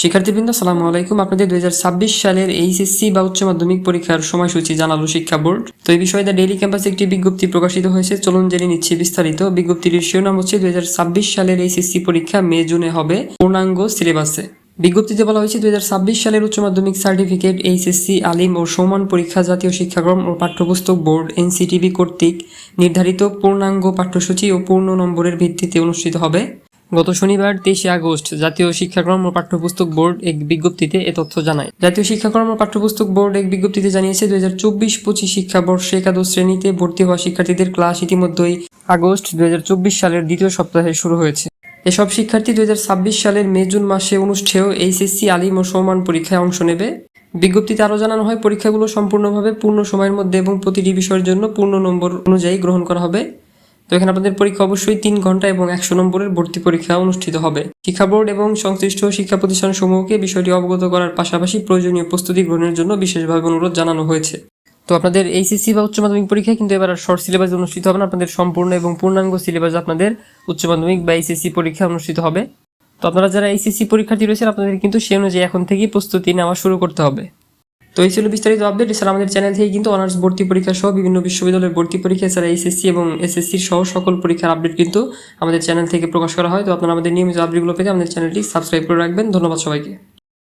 শিক্ষার্থীবৃন্দ সালামু আলাইকুম। আপনাদের দুই হাজার ছাব্বিশ সালের এইচএসসি বা উচ্চ মাধ্যমিক পরীক্ষার সময়সূচি জানালো শিক্ষা বোর্ড। তো এই বিষয়ে দ্য ডেইলি ক্যাম্পাসে একটি বিজ্ঞপ্তি প্রকাশিত হয়েছে। চলুন জেনে নিচ্ছি বিস্তারিত। বিজ্ঞপ্তিটির শিরোনাম হচ্ছে, দুই সালের এইচএসসি পরীক্ষা মে, জুনে হবে পূর্ণাঙ্গ সিলেবাসে। বিজ্ঞপ্তিতে বলা হয়েছে, দুই হাজার ছাব্বিশ সালের উচ্চ মাধ্যমিক সার্টিফিকেট, এইচএসসি, আলিম ও সমান পরীক্ষা জাতীয় শিক্ষাক্রম ও পাঠ্যপুস্তক বোর্ড, এনসিটিভি কর্তৃক নির্ধারিত পূর্ণাঙ্গ পাঠ্যসূচি ও পূর্ণ নম্বরের ভিত্তিতে অনুষ্ঠিত হবে। গত শনিবার তেইশে আগস্ট জাতীয় শিক্ষাক্রম ও পাঠ্যপুস্তক বোর্ড এক বিজ্ঞপ্তিতে এ তথ্য জানায়। জাতীয় শিক্ষাক্রম ও পাঠ্যপুস্তক বোর্ড এক বিজ্ঞপ্তিতে জানিয়েছে, দুই হাজার চব্বিশ পঁচিশ শিক্ষাবর্ষে একাদশ শ্রেণীতে ভর্তি হওয়া শিক্ষার্থীদের ক্লাস ইতিমধ্যেই আগস্ট দুই হাজার চব্বিশ সালের দ্বিতীয় সপ্তাহে শুরু হয়েছে। এসব শিক্ষার্থী দুই হাজার ছাব্বিশ সালের মে জুন মাসে অনুষ্ঠেয় এইচএসসি আলিম ও সমান পরীক্ষায় অংশ নেবে। বিজ্ঞপ্তিতে আরও জানানো হয়, পরীক্ষাগুলো সম্পূর্ণভাবে পূর্ণ সময়ের মধ্যে এবং প্রতিটি বিষয়ের জন্য পূর্ণ নম্বর অনুযায়ী গ্রহণ করা হবে। তো এখানে আপনাদের পরীক্ষা অবশ্যই তিন ঘণ্টা এবং একশো নম্বরের ভর্তি পরীক্ষা অনুষ্ঠিত হবে। শিক্ষা বোর্ড এবং সংশ্লিষ্ট শিক্ষা প্রতিষ্ঠান সমূহকে বিষয়টি অবগত করার পাশাপাশি প্রয়োজনীয় প্রস্তুতি গ্রহণের জন্য বিশেষভাবে অনুরোধ জানানো হয়েছে। তো আপনাদের এইচএসসি বা উচ্চ মাধ্যমিক পরীক্ষা, কিন্তু এবার শর্ট সিলেবাস অনুষ্ঠিত হবে না, আপনাদের সম্পূর্ণ এবং পূর্ণাঙ্গ সিলেবাস আপনাদের উচ্চ মাধ্যমিক বা এইচএসসি পরীক্ষা অনুষ্ঠিত হবে। তো আপনারা যারা এইচএসসি পরীক্ষার্থী রয়েছেন, আপনাদের কিন্তু সে অনুযায়ী এখন থেকেই প্রস্তুতি নেওয়া শুরু করতে হবে। তো এই ছিল বিস্তারিত আপডেট এছাড়া আমাদের চ্যানেল থেকে কিন্তু অনার্স ভর্তি পরীক্ষা সহ বিভিন্ন বিশ্ববিদ্যালয়ের ভর্তি পরীক্ষা, এছাড়া এসএসসি এবং এসএসসি সহ সকল পরীক্ষার আপডেট কিন্তু আমাদের চ্যানেল থেকে প্রকাশ করা হয়। তো আপনারা আমাদের নিয়মিত আপডেটগুলো পেতে আমাদের চ্যানেলটি সাবস্ক্রাইব করে রাখবেন। ধন্যবাদ সবাইকে।